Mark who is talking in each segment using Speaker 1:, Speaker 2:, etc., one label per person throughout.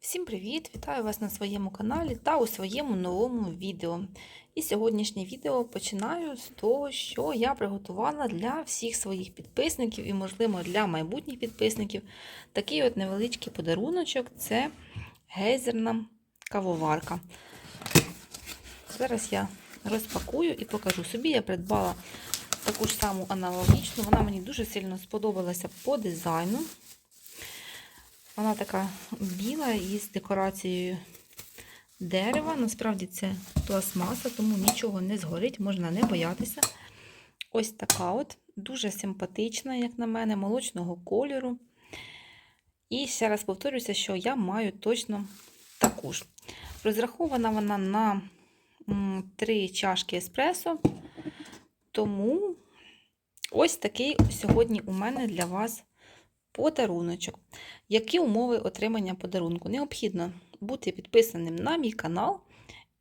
Speaker 1: Всім привіт! Вітаю вас на своєму каналі та у своєму новому відео. І сьогоднішнє відео починаю з того, що я приготувала для всіх своїх підписників і, можливо, для майбутніх підписників такий от невеличкий подаруночок це гейзерна кавоварка. Зараз я розпакую і покажу собі. Я придбала таку ж саму аналогічну, вона мені дуже сильно сподобалася по дизайну. Вона така біла із декорацією дерева. Насправді це пластмаса, тому нічого не згорить, можна не боятися. Ось така от, дуже симпатична, як на мене, молочного кольору. І ще раз повторюся, що я маю точно таку ж. Розрахована вона на 3 чашки еспресо. Тому ось такий сьогодні у мене для вас подаруночок. Які умови отримання подарунку? Необхідно бути підписаним на мій канал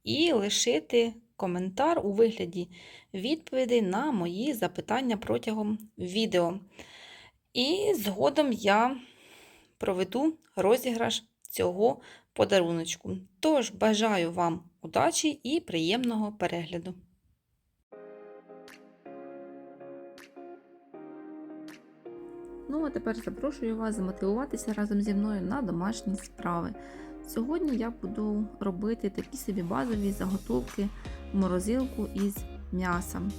Speaker 1: і лишити коментар у вигляді відповідей на мої запитання протягом відео. І згодом я проведу розіграш цього подаруночку. Тож бажаю вам удачі і приємного перегляду! Ну, а тепер запрошую вас замотивуватися разом зі мною на домашні справи. Сьогодні я буду робити такі собі базові заготовки в морозилку із м'ясом.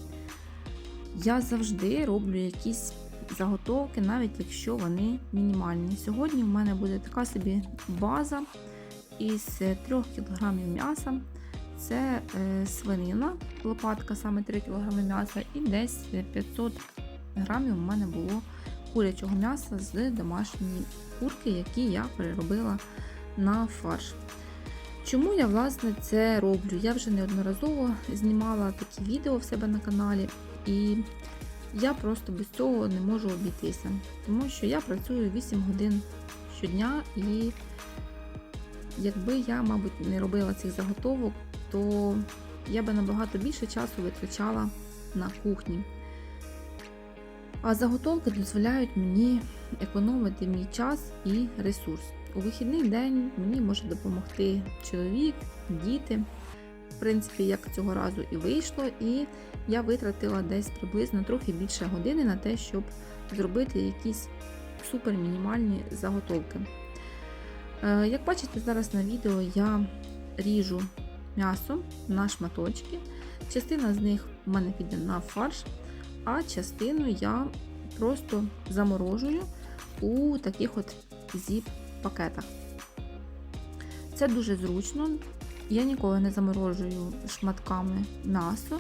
Speaker 1: Я завжди роблю якісь заготовки, навіть якщо вони мінімальні. Сьогодні в мене буде така собі база із 3 кг м'яса. Це свинина, лопатка, саме 3 кг м'яса, і десь 500 грамів у мене було курячого м'яса з домашньої курки, які я переробила на фарш. Чому я, власне, це роблю? Я вже неодноразово знімала такі відео в себе на каналі, і я просто без цього не можу обійтися. Тому що я працюю 8 годин щодня, і якби я, мабуть, не робила цих заготовок, то я би набагато більше часу витрачала на кухні. А заготовки дозволяють мені економити мій час і ресурс. У вихідний день мені може допомогти чоловік, діти. В принципі, як цього разу і вийшло, і я витратила десь приблизно трохи більше години на те, щоб зробити якісь супер мінімальні заготовки. Е, як бачите, зараз на відео я ріжу м'ясо на шматочки. Частина з них в мене піде на фарш, а частину я просто заморожую у таких от зіп-пакетах. Це дуже зручно. Я ніколи не заморожую шматками м'ясо.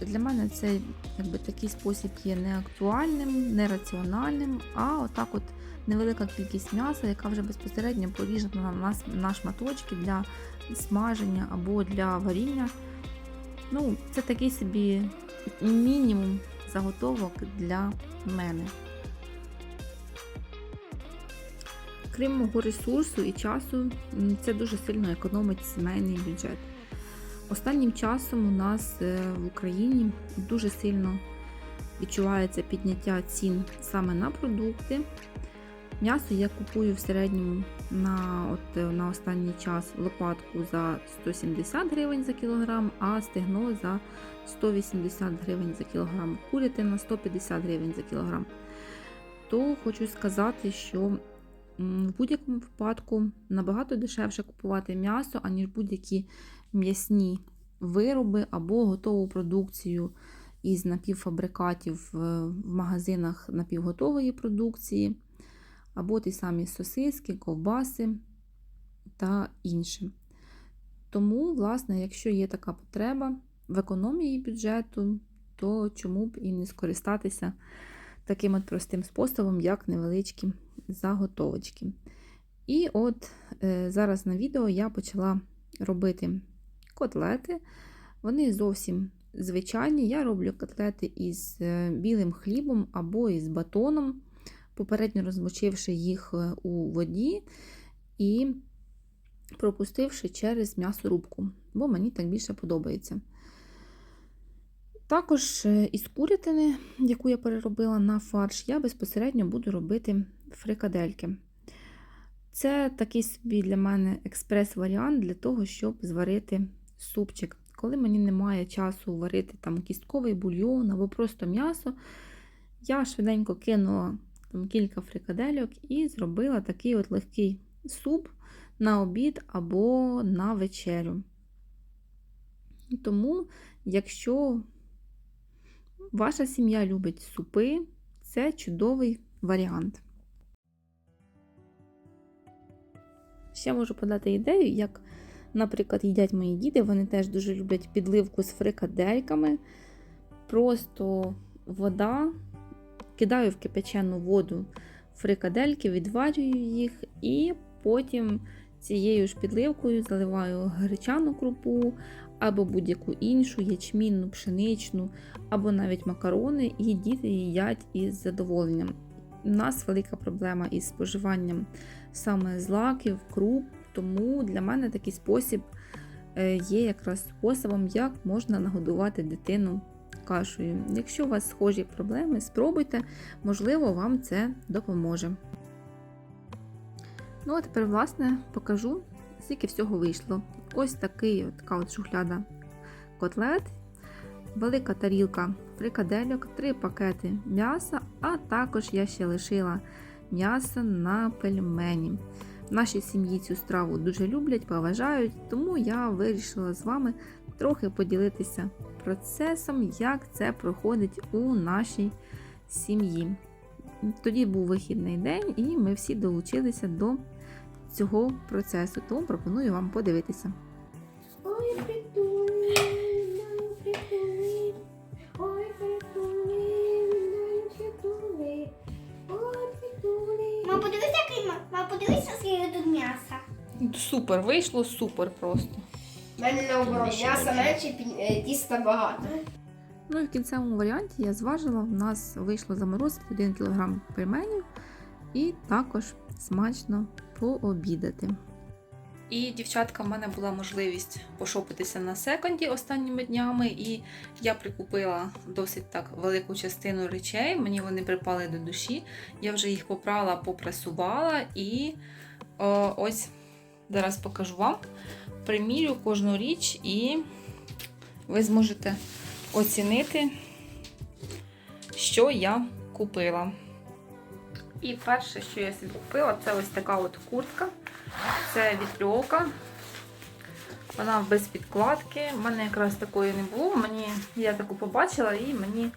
Speaker 1: Для мене це якби, такий спосіб є не актуальним, не раціональним, а отак от невелика кількість м'яса, яка вже безпосередньо поріжена на, на шматочки для смаження або для варіння. Ну, Це такий собі мінімум заготовок для мене. Крім мого ресурсу і часу, це дуже сильно економить сімейний бюджет. Останнім часом у нас в Україні дуже сильно відчувається підняття цін саме на продукти. М'ясо я купую в середньому на от, на останній час лопатку за 170 гривень за кілограм, а стегно за 180 гривень за кілограм, курятина 150 гривень за кілограм. То хочу сказати, що в будь-якому випадку набагато дешевше купувати м'ясо, аніж будь-які м'ясні вироби або готову продукцію із напівфабрикатів в магазинах напівготової продукції, або ті самі сосиски, ковбаси та інше. Тому, власне, якщо є така потреба в економії бюджету, то чому б і не скористатися таким от простим способом, як невеличкі заготовочки. І от е, зараз на відео я почала робити котлети. Вони зовсім звичайні. Я роблю котлети із е, білим хлібом або із батоном, попередньо розмочивши їх е, у воді і пропустивши через м'ясорубку, бо мені так більше подобається. Також із курятини, яку я переробила на фарш, я безпосередньо буду робити фрикадельки. Це такий собі для мене експрес-варіант для того, щоб зварити супчик. Коли мені немає часу варити там кістковий бульйон або просто м'ясо, я швиденько кинула там кілька фрикадельок і зробила такий от легкий суп на обід або на вечерю. Тому, якщо ваша сім'я любить супи, це чудовий варіант. Ще можу подати ідею, як, наприклад, їдять мої діти, вони теж дуже люблять підливку з фрикадельками. Просто вода, кидаю в кипячену воду фрикадельки, відварюю їх і потім цією ж підливкою заливаю гречану крупу або будь-яку іншу, ячмінну, пшеничну, або навіть макарони, і діти їдять із задоволенням. У нас велика проблема із споживанням саме злаків, круп, тому для мене такий спосіб е, є якраз способом, як можна нагодувати дитину кашею. Якщо у вас схожі проблеми, спробуйте, можливо, вам це допоможе. Ну, а тепер, власне, покажу, скільки всього вийшло. Ось такий така от шухляда котлет, велика тарілка фрикадельок, три пакети м'яса, а також я ще лишила м'ясо на пельмені. В нашій сім'ї цю страву дуже люблять, поважають, тому я вирішила з вами трохи поділитися процесом, як це проходить у нашій сім'ї. Тоді був вихідний день, і ми всі долучилися до цього процесу, тому пропоную вам подивитися.
Speaker 2: Ой, притули, дай ой, притули. Мам, подивись, скільки тут м'яса.
Speaker 1: Супер, вийшло супер просто.
Speaker 3: У мене наоборот, м'яса менше, е, тіста багато.
Speaker 1: Ну і в кінцевому варіанті я зважила, в нас вийшло заморозити 1 кг пельменів і також смачно пообідати. І, дівчатка, в мене була можливість пошопитися на секонді останніми днями, і я прикупила досить так велику частину речей. Мені вони припали до душі. Я вже їх попрала, попрасувала, і о, ось зараз покажу вам. Примірю кожну річ, і ви зможете оцінити, що я купила. І перше, що я собі купила, це ось така от куртка. Це вітрьовка. Вона без підкладки. У мене якраз такої не було. Мені, я таку побачила і мені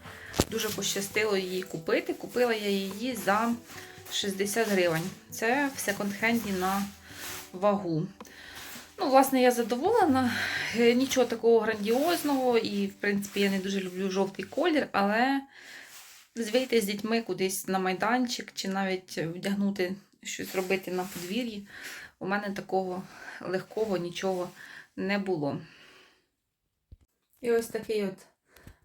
Speaker 1: дуже пощастило її купити. Купила я її за 60 гривень. Це в секонд-хенді на вагу. Ну, власне, я задоволена. Е, Нічого такого грандіозного, і, в принципі, я не дуже люблю жовтий колір, але вийти з дітьми кудись на майданчик чи навіть вдягнути щось робити на подвір'ї. У мене такого легкого нічого не було. І ось такий от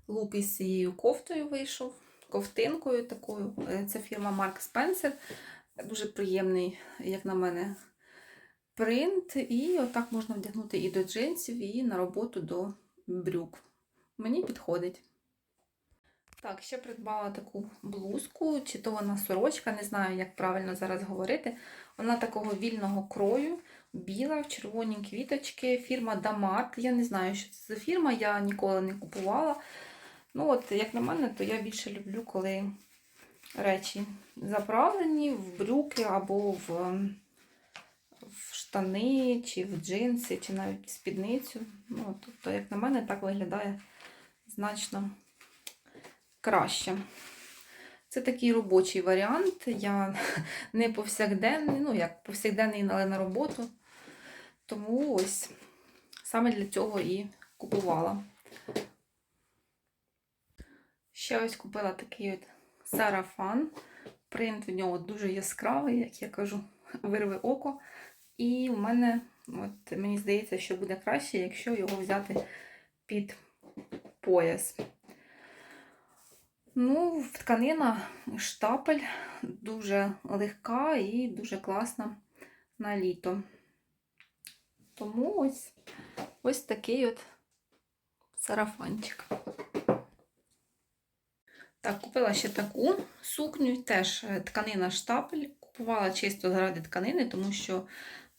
Speaker 1: лук із цією кофтою вийшов, ковтинкою такою. Е, Це фірма Марк Спенсер. Дуже приємний, як на мене, принт. І отак можна вдягнути і до джинсів, і на роботу до брюк. Мені підходить. Так, ще придбала таку блузку, чи то вона сорочка, не знаю, як правильно зараз говорити. Вона такого вільного крою, біла, в червоні квіточки, фірма Дамат. Я не знаю, що це за фірма, я ніколи не купувала. Ну, от, як на мене, то я більше люблю, коли речі заправлені в брюки або ем, в штани, чи в джинси, чи навіть в спідницю. Ну, тобто, як на мене, так виглядає значно краще. Це такий робочий варіант. Я не повсякденний, ну як повсякденний, але на роботу. Тому ось саме для цього і купувала. Ще ось купила такий от сарафан. Принт в нього дуже яскравий, як я кажу, вирве око. І в мене, от, мені здається, що буде краще, якщо його взяти під пояс. Ну, тканина штапель дуже легка і дуже класна на літо. Тому ось ось такий от сарафанчик. Так, купила ще таку сукню, теж тканина штапель. Купувала чисто заради тканини, тому що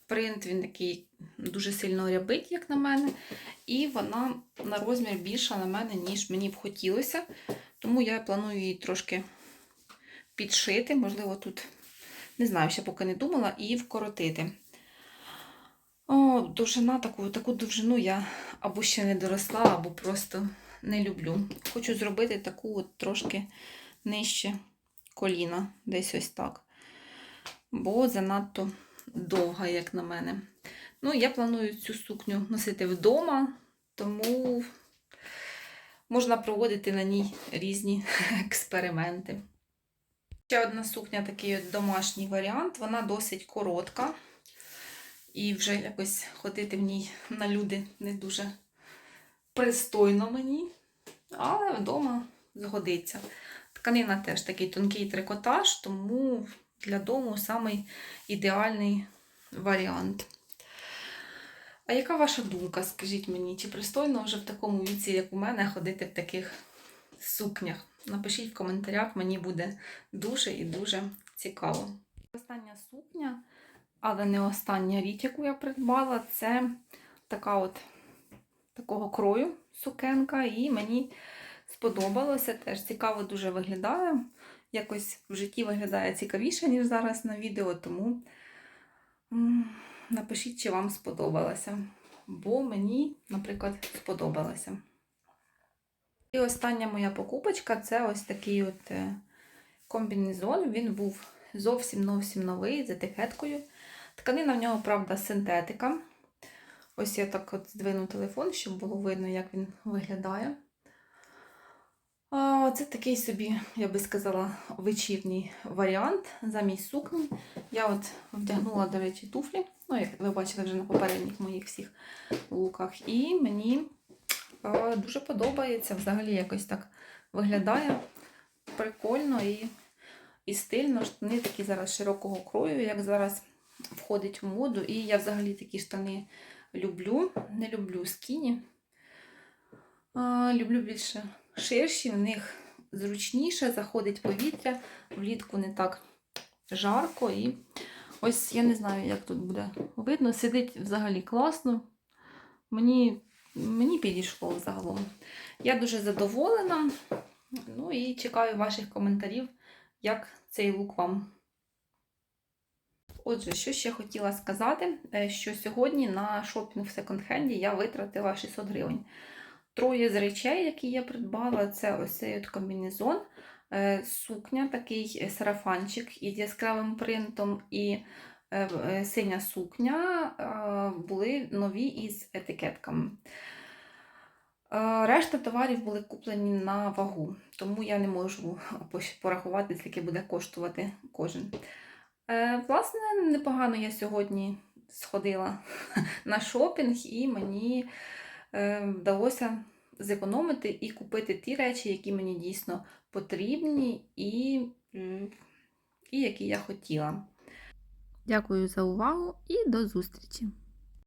Speaker 1: принт він такий дуже сильно рябить, як на мене. І вона на розмір більша на мене, ніж мені б хотілося. Тому я планую її трошки підшити. Можливо, тут, не знаю, ще поки не думала, і вкоротити. О, довжина таку, таку довжину я або ще не доросла, або просто не люблю. Хочу зробити таку от трошки нижче коліна, десь ось так. Бо занадто довга, як на мене. Ну, я планую цю сукню носити вдома, тому можна проводити на ній різні експерименти. Ще одна сукня, такий домашній варіант, вона досить коротка. І вже якось ходити в ній на люди не дуже пристойно мені, але вдома згодиться. Тканина теж такий тонкий трикотаж, тому для дому самий ідеальний варіант. А яка ваша думка, скажіть мені, чи пристойно вже в такому віці, як у мене, ходити в таких сукнях? Напишіть в коментарях, мені буде дуже і дуже цікаво. Остання сукня, але не остання річ, яку я придбала, це така от такого крою сукенка, і мені сподобалося. Теж цікаво дуже виглядає. Якось в житті виглядає цікавіше, ніж зараз на відео, тому напишіть, чи вам сподобалося. Бо мені, наприклад, сподобалося. І остання моя покупочка це ось такий от е, комбінезон. Він був зовсім зовсім новий з етикеткою. Тканина в нього, правда, синтетика. Ось я так от здвину телефон, щоб було видно, як він виглядає. Це такий собі, я би сказала, вечірній варіант замість сукні. Я от вдягнула, до речі, туфлі. Ну, як ви бачили вже на попередніх моїх всіх луках. І мені дуже подобається. Взагалі якось так виглядає прикольно і, і стильно. Штани такі зараз широкого крою, як зараз входить в моду. І я взагалі такі штани люблю. Не люблю скіні. Люблю більше ширші, в них зручніше, заходить повітря, влітку не так жарко. І ось я не знаю, як тут буде видно. Сидить взагалі класно. Мені, мені підійшло загалом. Я дуже задоволена. Ну і чекаю ваших коментарів, як цей лук вам. Отже, що ще хотіла сказати, е, що сьогодні на шопінг в секонд-хенді я витратила 600 гривень. Троє з речей, які я придбала, це ось цей от комбінезон, е, сукня, такий сарафанчик із яскравим принтом і е, е, синя сукня е, були нові із етикетками. Е, Решта товарів були куплені на вагу, тому я не можу порахувати, скільки буде коштувати кожен. Е, Власне, непогано я сьогодні сходила на шопінг, і мені е, вдалося зекономити і купити ті речі, які мені дійсно потрібні і, і які я хотіла. Дякую за увагу і до зустрічі!